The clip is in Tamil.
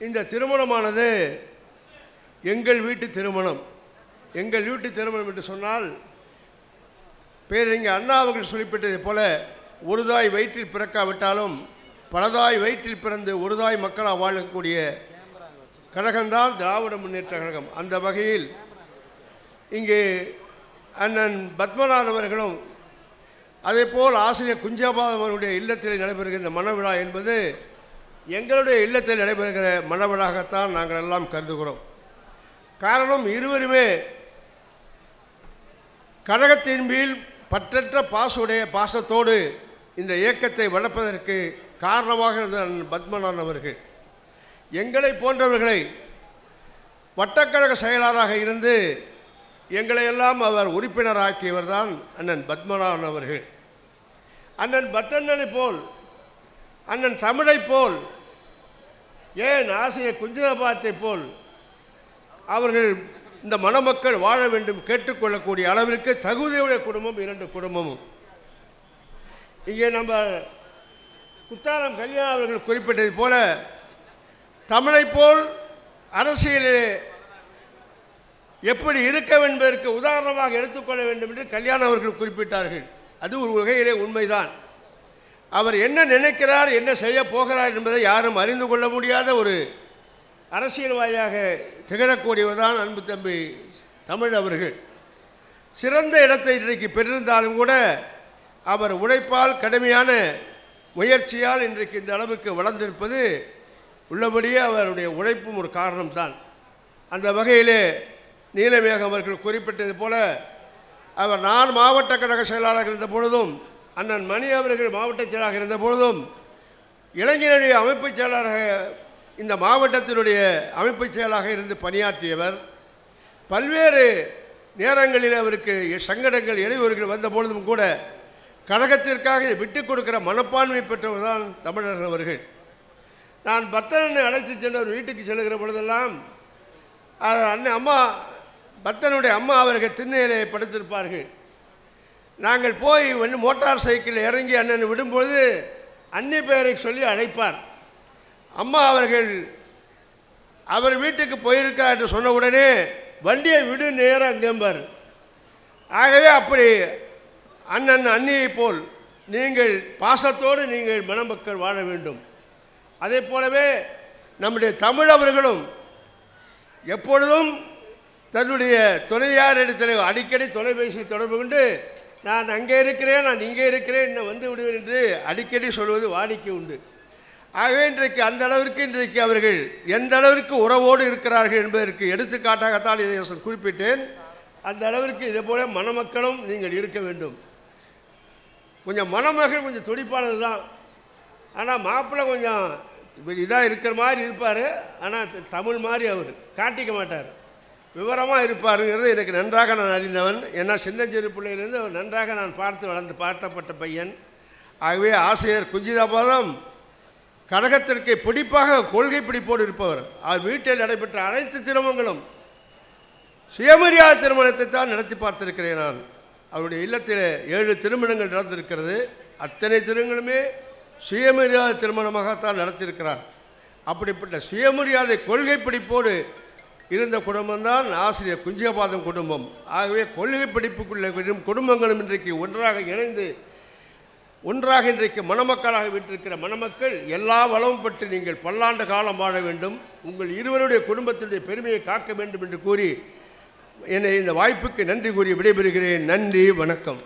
இந்த திருமணமானது எங்கள் வீட்டு திருமணம். எங்கள் வீட்டு திருமணம் என்று சொன்னால் பேரறிஞர் அண்ணா அவர்கள் சொல்லிவிட்டதைப் போல ஒரு தாய் வயிற்றில் பிறக்காவிட்டாலும் பலதாய் வயிற்றில் பிறந்து ஒரு தாய் மக்களாக வாழக்கூடிய கழகம்தான் திராவிட முன்னேற்ற கழகம். அந்த வகையில் இங்கே அண்ணன் பத்மநாதவர்களும் அவர்களும் அதேபோல் ஆசிரியர் குஞ்சபாதம் அவருடைய இல்லத்தில் நடைபெறுகின்ற மணவிழா என்பது எங்களுடைய இல்லத்தில் நடைபெறுகிற மணவிழாகத்தான் நாங்கள் எல்லாம் கருதுகிறோம். காரணம் இருவருமே கழகத்தின் மேல் பற்றற்ற பாசுடைய பாசத்தோடு இந்த இயக்கத்தை வளர்ப்பதற்கு காரணமாக இருந்த பத்மநாதன் அவர்கள். எங்களை போன்றவர்களை வட்டக்கழக செயலாளராக இருந்து எங்களையெல்லாம் அவர் உறுப்பினராக்கியவர் தான் அண்ணன் பத்மநாதன் அவர்கள். அண்ணன் பத்தண்ணனை போல் அண்ணன் தமிழை போல் ஏன் ஆசிரியர் குஞ்சபாத்தை போல் அவர்கள் இந்த மணமக்கள் வாழ வேண்டும் கேட்டுக்கொள்ளக்கூடிய அளவிற்கு தகுதியுடைய குடும்பம் இரண்டு குடும்பமும். இங்கே நம்ம குத்தாலம் கல்யாணம் அவர்கள் குறிப்பிட்டது போல தமிழை போல் அரசியலிலே எப்படி இருக்க என்பதற்கு உதாரணமாக எடுத்துக்கொள்ள வேண்டும் என்று கல்யாணம் அவர்கள் குறிப்பிட்டார்கள். அது ஒரு வகையிலே உண்மைதான். அவர் என்ன நினைக்கிறார் என்ன செய்ய போகிறார் என்பதை யாரும் அறிந்து கொள்ள முடியாத ஒரு அரசியல்வாதியாக திகழக்கூடியவர் தான் அன்பு தம்பி தமிழ் அவர்கள். சிறந்த இடத்தை இன்றைக்கு பெற்றிருந்தாலும் கூட அவர் உழைப்பால் கடுமையான முயற்சியால் இன்றைக்கு இந்த அளவுக்கு வளர்ந்திருப்பது உள்ளபடியே அவருடைய உழைப்பும் ஒரு காரணம்தான் அந்த வகையிலே நீலமேகம் அவர்கள் குறிப்பிட்டது போல அவர் நான் மாவட்ட கழக செயலாளர் இருந்த பொழுதும் அண்ணன் மணி அவர்கள் மாவட்ட செயலாளராக இருந்த பொழுதும் இளைஞருடைய அமைப்புச் செயலாளராக இந்த மாவட்டத்தினுடைய அமைப்புச் செயலாக இருந்து பணியாற்றியவர். பல்வேறு நேரங்களில் அவருக்கு சங்கடங்கள் இடையூறுகள் வந்த பொழுதும் கூட கழகத்திற்காக விட்டு கொடுக்கிற மனப்பான்மை பெற்றவர் தான் தமிழர் அவர்கள். நான் பக்தனை அழைத்து சென்று ஒரு வீட்டுக்கு செல்கிற பொழுதெல்லாம் அண்ணன் அம்மா பக்தனுடைய அம்மா அவர்கள் திண்ணையிலே படுத்திருப்பார்கள். நாங்கள் போய் வந்து மோட்டார் சைக்கிள் இறங்கி அண்ணன் விடும்பொழுது அன்னி பெயரை சொல்லி அழைப்பார். அம்மா அவர்கள் அவர் வீட்டுக்கு போயிருக்கா? என்று சொன்ன உடனே வண்டியை விடு நேரம் அங்கேம்பார் ஆகவே அப்படி அண்ணன் அன்னியை போல் நீங்கள் பாசத்தோடு நீங்கள் மணமக்கள் வாழ வேண்டும். அதே போலவே நம்முடைய தமிழ் அவர்களும் எப்பொழுதும் தன்னுடைய துணைவியாரிடத்தில் அடிக்கடி தொலைபேசி தொடர்பு கொண்டு நான் அங்கே இருக்கிறேன் நான் இங்கே இருக்கிறேன் இன்னும் வந்து விடுவேன் என்று அடிக்கடி சொல்வது வாடிக்கை உண்டு. ஆகவே இன்றைக்கு அந்த அளவிற்கு இன்றைக்கு அவர்கள் எந்த அளவிற்கு உறவோடு இருக்கிறார்கள் என்பதற்கு எடுத்துக்காட்டாகத்தான் இதை குறிப்பிட்டேன். அந்த அளவிற்கு இதே போல மணமக்களும் நீங்கள் இருக்க வேண்டும். கொஞ்சம் மணமகள் கொஞ்சம் துடிப்பானது தான். ஆனால் மாப்பிள்ளை கொஞ்சம் இதாக இருக்கிற மாதிரி இருப்பார். ஆனால் தமிழ் மாதிரி அவர் காட்டிக்க மாட்டார். விவரமாக இருப்பாருங்கிறது எனக்கு நன்றாக நான் அறிந்தவன். ஏன்னா சின்ன சிறு பிள்ளையிலேருந்து அவர் நன்றாக நான் பார்த்து வளர்ந்து பார்த்தப்பட்ட பையன். ஆகவே ஆசிரியர் குஞ்சிதாபாதம் கழகத்திற்கு பிடிப்பாக கொள்கை பிடிப்போடு இருப்பவர். அவர் வீட்டில் நடைபெற்ற அனைத்து திருமணங்களும் சுயமரியாதை திருமணத்தை தான் நடத்தி பார்த்திருக்கிறேன் நான். அவருடைய இல்லத்தில் ஏழு திருமணங்கள் நடந்திருக்கிறது. அத்தனை திருமணங்களுமே சுயமரியாதை திருமணமாகத்தான் நடத்தியிருக்கிறார். அப்படிப்பட்ட சுயமரியாதை கொள்கை பிடிப்போடு இருந்த குடும்பம்தான் ஆசிரியர் குஞ்சியபாதம் குடும்பம். ஆகவே கொள்கை பிடிப்புக்குள்ள வரும் குடும்பங்களும் இன்றைக்கு ஒன்றாக இணைந்து ஒன்றாக இன்றைக்கு மணமக்களாக விட்டிருக்கிற மணமக்கள் எல்லா வளமும் பற்றி நீங்கள் பல்லாண்டு காலம் வாழ வேண்டும். உங்கள் இருவருடைய குடும்பத்தினுடைய பெருமையை காக்க வேண்டும் என்று கூறி என்னை இந்த வாய்ப்புக்கு நன்றி கூறி விடைபெறுகிறேன். நன்றி வணக்கம்.